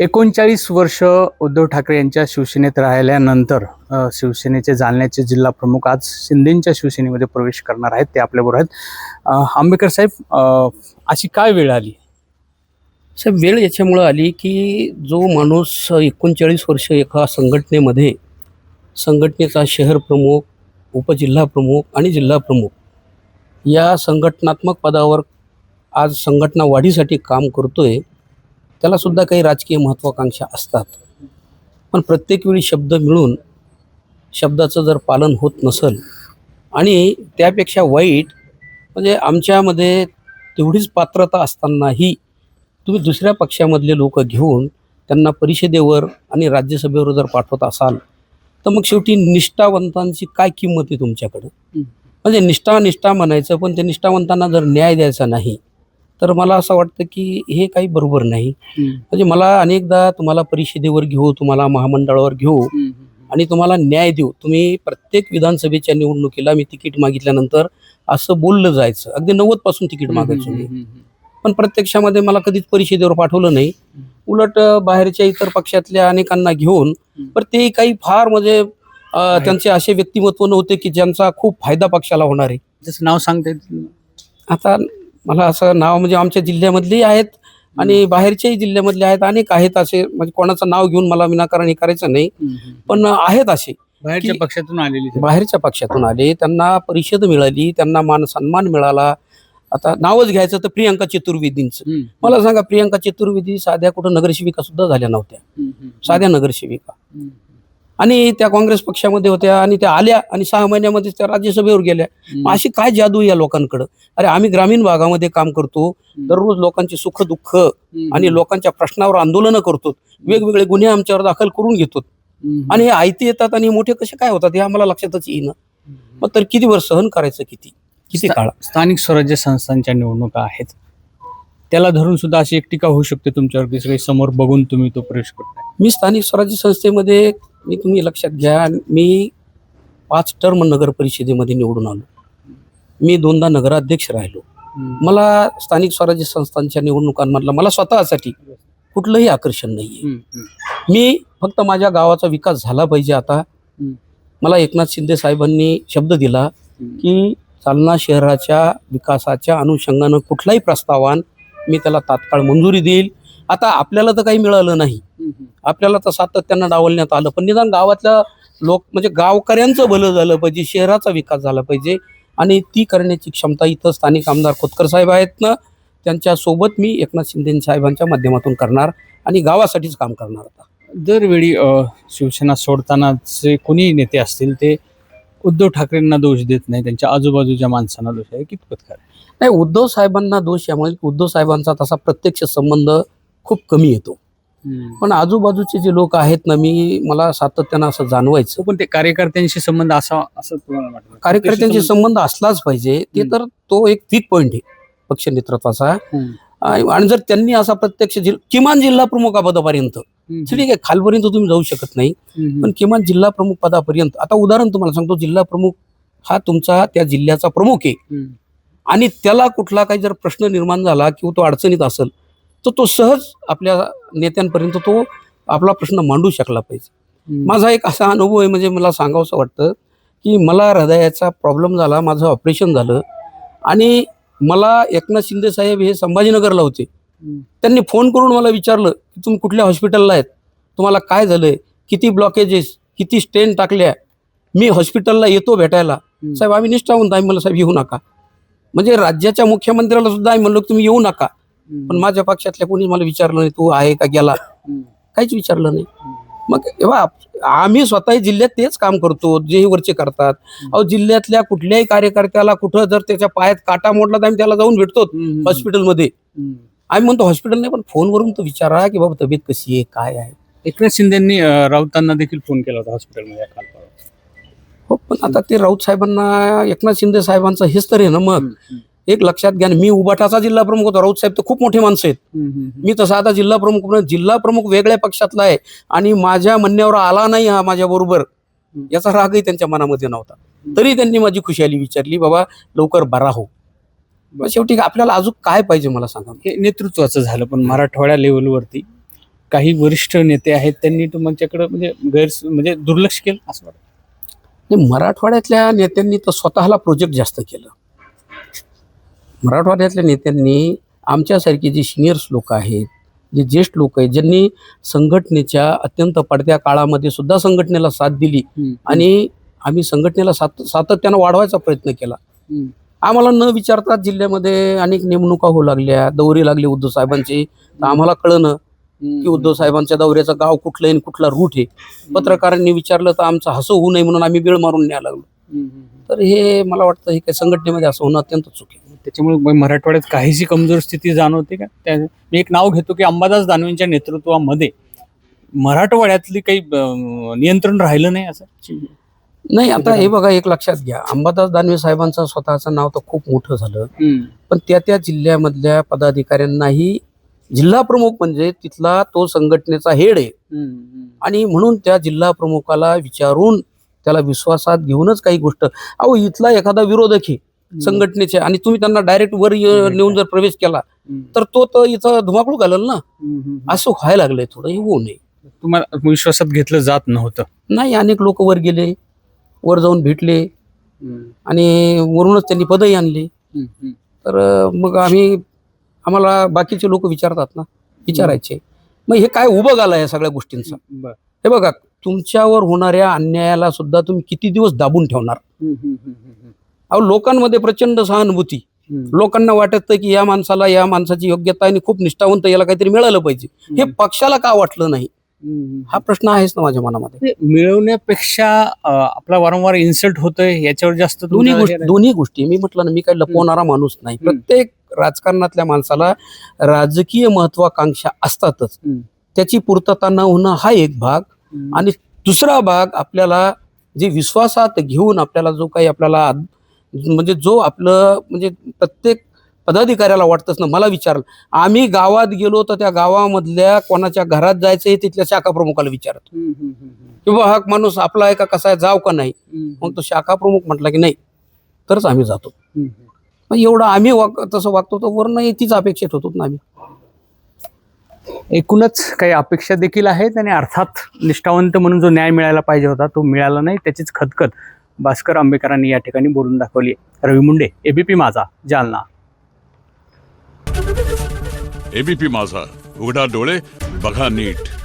एकोणचाळीस वर्ष उद्धव ठाकरे यांच्या शिवसेनेत राहिल्यानंतर शिवसेनेचे जालन्याचे जिल्हा प्रमुख आज शिंदेच्या शिवसेनेमध्ये प्रवेश करणार आहेत ते आपल्याबरोबर आहेत. आंबेडकर साहेब अशी काय वेळ आली? साहेब वेळ याच्यामुळं आली की जो माणूस एकोणचाळीस वर्ष एका संघटनेमध्ये संघटनेचा शहर प्रमुख उपजिल्हा प्रमुख आणि जिल्हा प्रमुख या संघटनात्मक पदावर आज संघटना वाढीसाठी काम करतोय त्याला सुद्धा काही राजकीय महत्त्वाकांक्षा असतात. पण प्रत्येक वेळी शब्द मिळून शब्दाचं जर पालन होत नसेल आणि त्यापेक्षा वाईट म्हणजे आमच्यामध्ये तेवढीच पात्रता असतानाही तुम्ही दुसऱ्या पक्षामधले लोक घेऊन त्यांना परिषदेवर आणि राज्यसभेवर जर पाठवत असाल तर मग शेवटी निष्ठावंतांची काय किंमत आहे तुमच्याकडं? म्हणजे निष्ठा निष्ठा म्हणायचं पण त्या निष्ठावंतांना जर न्याय द्यायचा नाही तर मला असं वाटतं की हे काही बरोबर नाही. म्हणजे मला अनेकदा तुम्हाला परिषदेवर घेऊ तुम्हाला महामंडळावर घेऊ आणि तुम्हाला न्याय देऊ. तुम्ही प्रत्येक विधानसभेच्या निवडणुकीला मी तिकीट मागितल्यानंतर असं बोललं जायचं. अगदी नव्वदपासून तिकीट मागायचो मी. पण प्रत्यक्षामध्ये मला कधीच परिषदेवर पाठवलं नाही. उलट बाहेरच्या इतर पक्षातल्या अनेकांना घेऊन पण ते काही फार म्हणजे त्यांचे असे व्यक्तिमत्व नव्हते की ज्यांचा खूप फायदा पक्षाला होणार आहे. जसं नाव सांगता आता मला असं नाव म्हणजे आमच्या जिल्ह्यामधलेही आहेत आणि बाहेरच्याही जिल्ह्यामधले आहेत अनेक आहेत असे. म्हणजे कोणाचं नाव घेऊन मला विनाकारण हे करायचं नाही. पण आहेत असे बाहेरच्या पक्षातून आलेली. बाहेरच्या पक्षातून आले. त्यांना परिषद मिळाली त्यांना मान सन्मान मिळाला. आता नावच घ्यायचं तर प्रियंका चतुर्वेदींचं. मला सांगा प्रियंका चतुर्वेदी साध्या कुठं नगरसेविका सुद्धा झाल्या नव्हत्या. साध्या नगरसेविका. आणि त्या काँग्रेस पक्षामध्ये होत्या आणि त्या आल्या आणि सहा महिन्यामध्ये त्या राज्यसभेवर गेल्या. मग अशी काय जादू या लोकांकडं? अरे आम्ही ग्रामीण भागामध्ये काम करतो दररोज लोकांची सुख दुःख आणि लोकांच्या प्रश्नावर आंदोलनं करतो. वेगवेगळे गुन्हे आमच्यावर दाखल करून घेतो. आणि हे आयती येतात आणि मोठे कसे काय होतात हे आम्हाला लक्षातच येईना. मग तर किती वर्ष सहन करायचं किती? किती काळ? स्थानिक स्वराज्य संस्थांच्या निवडणुका आहेत. त्याला धरून सुद्धा अशी एक टीका होऊ शकते तुमच्यावर समोर बघून तुम्ही तो प्रवेश करताय. मी स्थानिक स्वराज्य संस्थेमध्ये मी तुम्ही लक्षात घ्या मी पाच टर्म नगर परिषदेमध्ये निवडून आलो. मी दोनदा नगराध्यक्ष राहिलो. मला स्थानिक स्वराज्य संस्थांच्या निवडणुकांमधला मला स्वतःसाठी कुठलंही आकर्षण नाही मी फक्त माझ्या गावाचा विकास झाला पाहिजे आता. मला एकनाथ शिंदे साहेबांनी शब्द दिला. की जालना शहराच्या विकासाच्या अनुषंगानं कुठलाही प्रस्तावान मी त्याला तात्काळ मंजुरी देईल. आता आपल्याला तर काही मिळालं नाही. आपल्याला तर सातत्यानं डावलण्यात आलं. पण निदान गावातल्या लोक म्हणजे गावकऱ्यांचं भलं झालं पाहिजे शहराचा विकास झाला पाहिजे. आणि ती करण्याची क्षमता इथं स्थानिक आमदार खोतकर साहेब आहेत ना त्यांच्यासोबत मी एकनाथ शिंदे साहेबांच्या माध्यमातून करणार आणि गावासाठीच काम करणार आता. दरवेळी शिवसेना सोडतानाचे कोणी नेते असतील ते उद्धव ठाकरेंना दोष देत नाही. त्यांच्या आजूबाजूच्या माणसांना दोष आहे कितपत आहे? नाही उद्धव साहेबांना दोष यामुळे उद्धव साहेबांचा तसा प्रत्यक्ष संबंध खूप कमी येतो. पण आजूबाजूचे जे लोक आहेत ना मी मला सातत्यानं असं जाणवायचं. पण ते कार्यकर्त्यांशी संबंध असा असं तुम्हाला वाटतं? कार्यकर्त्यांशी संबंध? असलाच पाहिजे. ते. तर तो एक वीक पॉईंट आहे पक्ष नेतृत्वाचा. आणि जर त्यांनी असा प्रत्यक्ष किमान जिल्हा प्रमुख पदापर्यंत ठीक आहे खालपर्यंत तुम्ही जाऊ शकत नाही पण किमान जिल्हा प्रमुख पदापर्यंत आता उदाहरण तुम्हाला सांगतो जिल्हा प्रमुख हा तुमचा त्या जिल्ह्याचा प्रमुख आहे. आणि त्याला कुठला काही जर प्रश्न निर्माण झाला किंवा तो अडचणीत असेल तर तो सहज आपल्या नेत्यांपर्यंत तो आपला प्रश्न मांडू शकला पाहिजे. माझा एक असा अनुभव आहे म्हणजे मला सांगावंसं वाटतं की मला हृदयाचा प्रॉब्लेम झाला माझं ऑपरेशन झालं आणि मला एकनाथ शिंदे साहेब हे संभाजीनगरला होते. त्यांनी फोन करून मला विचारलं की तुम्ही कुठल्या हॉस्पिटलला आहेत? तुम्हाला काय झालंय? किती ब्लॉकेजेस किती स्टेन टाकल्या? मी हॉस्पिटलला येतो भेटायला. साहेब आम्ही निष्ठावंत आम्ही मला साहेब येऊ नका. म्हणजे राज्याच्या मुख्यमंत्र्याला सुद्धा आम्ही म्हणलो तुम्ही येऊ नका. पण माझ्या पक्षातल्या कोणी मला विचारलं नाही तू आहे का गेला? काहीच विचारलं नाही. मग आम्ही स्वतःही जिल्ह्यात तेच काम करतो जे वरचे करतात. अहो जिल्ह्यातल्या कुठल्याही कार्यकर्त्याला कुठं जर त्याच्या पायात काटा मोडला तर आम्ही त्याला जाऊन भेटतो हॉस्पिटलमध्ये. आम्ही म्हणतो हॉस्पिटल नाही पण फोनवरून तो विचारा की बाबा तब्येत कशी आहे काय आहे. एकनाथ शिंदेनी राऊतांना देखील फोन केला होता हॉस्पिटलमध्ये. हो पण आता ते राऊत साहेबांना एकनाथ शिंदे साहेबांचं हेच तर आहे ना मग. एक लक्षात घ्या मी उबाटाचा जिल्हा प्रमुख होतो. राऊत साहेब तर खूप मोठे माणसं आहेत. मी तसा आता जिल्हा प्रमुख जिल्हा प्रमुख वेगळ्या पक्षातला आहे आणि माझ्या म्हणण्यावर आला नाही हा माझ्या बरोबर. याचा रागही त्यांच्या मनामध्ये नव्हता. तरी त्यांनी माझी खुशाली विचारली बाबा लवकर बरा हो. शेवटी आपल्याला अजून काय पाहिजे मला सांगा हे नेतृत्वाचं झालं पण मराठवाड्या लेवलवरती काही वरिष्ठ नेते आहेत त्यांनी तुमच्याकडे म्हणजे गैर म्हणजे दुर्लक्ष केलं असं वाटतं. मराठवाड्यातल्या नेत्यांनी तर स्वतःला प्रोजेक्ट जास्त केलं. मराठवाड्यातल्या नेत्यांनी आमच्यासारखी जी सिनियर्स लोक आहेत जे ज्येष्ठ लोक आहेत ज्यांनी संघटनेच्या अत्यंत पडत्या काळामध्ये सुद्धा संघटनेला साथ दिली आणि आम्ही संघटनेला सात सातत्यानं वाढवायचा प्रयत्न केला. आम्हाला न विचारताच जिल्ह्यामध्ये अनेक नेमणुका होऊ लागल्या दौरे लागले उद्धव साहेबांचे. तर आम्हाला कळलं की उद्धव साहेबांच्या दौऱ्याचं गाव कुठलं आहे आणि कुठला रूट आहे. पत्रकारांनी विचारलं तर आमचं हसं होऊ नये म्हणून आम्ही वेळ मारून न्यायला लागलो. तर हे मला वाटतं हे काही संघटनेमध्ये असं होणं अत्यंत चुकी त्याच्यामुळे मराठवाड्यात काहीशी कमजोर स्थिती जाणवते का? त्या मी एक नाव घेतो की अंबादास दानवेंच्या नेतृत्वामध्ये मराठवाड्यातली काही नियंत्रण राहिलं नाही असं? नाही आता हे बघा एक लक्षात घ्या. अंबादास दानवे साहेबांचं स्वतःचं नाव तर खूप मोठं झालं. पण त्या त्या जिल्ह्यामधल्या पदाधिकाऱ्यांनाही जिल्हा प्रमुख म्हणजे तिथला तो संघटनेचा हेड आहे. आणि म्हणून त्या जिल्हा प्रमुखाला विचारून त्याला विश्वासात घेऊनच काही गोष्ट अहो इथला एखादा विरोधक आहे. संघटनेचे आणि तुम्ही त्यांना डायरेक्ट वर ये- नेऊन जर प्रवेश केला तर तो तर इथं धुमाकूळ घालेल ना. असं व्हायला लागलंय थोडं हे होऊ नये. तुम्हाला विश्वासात घेतलं जात नव्हतं. नाही अनेक लोक वर गेले वर जाऊन भेटले. आणि वरूनच त्यांनी पदही आणली. तर मग आम्ही आम्हाला बाकीचे लोक विचारतात ना विचारायचे. मग हे काय उभं आलं या सगळ्या गोष्टींचं. हे बघा तुमच्यावर होणाऱ्या अन्यायाला सुद्धा तुम्ही किती दिवस दाबून ठेवणार? अहो लोकांमध्ये प्रचंड सहानुभूती. लोकांना वाटत की या माणसाला या माणसाची योग्यता आणि खूप निष्ठावंत याला काहीतरी मिळालं पाहिजे हे पक्षाला का वाटलं नाही. हा प्रश्न आहेच ना माझ्या मनामध्ये मिळवण्यापेक्षा आपला वारंवार इन्सल्ट होतोय याच्यावर जास्त दोन्ही गोष्टी. दोन्ही गोष्टी मी म्हटलं ना मी काही लपवणारा माणूस नाही. प्रत्येक राजकारणातल्या माणसाला राजकीय महत्वाकांक्षा असतातच. त्याची पूर्तता न होणं हा एक भाग. आणि दुसरा भाग आपल्याला जे विश्वासात घेऊन आपल्याला जो काही आपल्याला म्हणजे जो आपलं म्हणजे प्रत्येक पदाधिकाऱ्याला वाटतंच ना मला विचारलं. आम्ही गावात गेलो तर त्या गावामधल्या कोणाच्या घरात जायचं हे तिथल्या शाखा प्रमुखाला विचारत. किंवा हा माणूस आपला आहे का कसा आहे जाव का नाही. मग तो शाखा प्रमुख म्हटला की नाही तरच आम्ही जातो. मग एवढं आम्ही वाग तसं वागतो तर वरनं तीच अपेक्षित होतो ना आम्ही. एकूणच काही अपेक्षा देखील आहेत आणि अर्थात निष्ठावंत म्हणून जो न्याय मिळायला पाहिजे होता तो मिळाला नाही त्याचीच खतखत भास्कर आंबेकरांनी या ठिकाणी बोलून दाखवली रवी मुंडे एबीपी माझा जालना. एबीपी माझा. उघडा डोळे बघा नीट.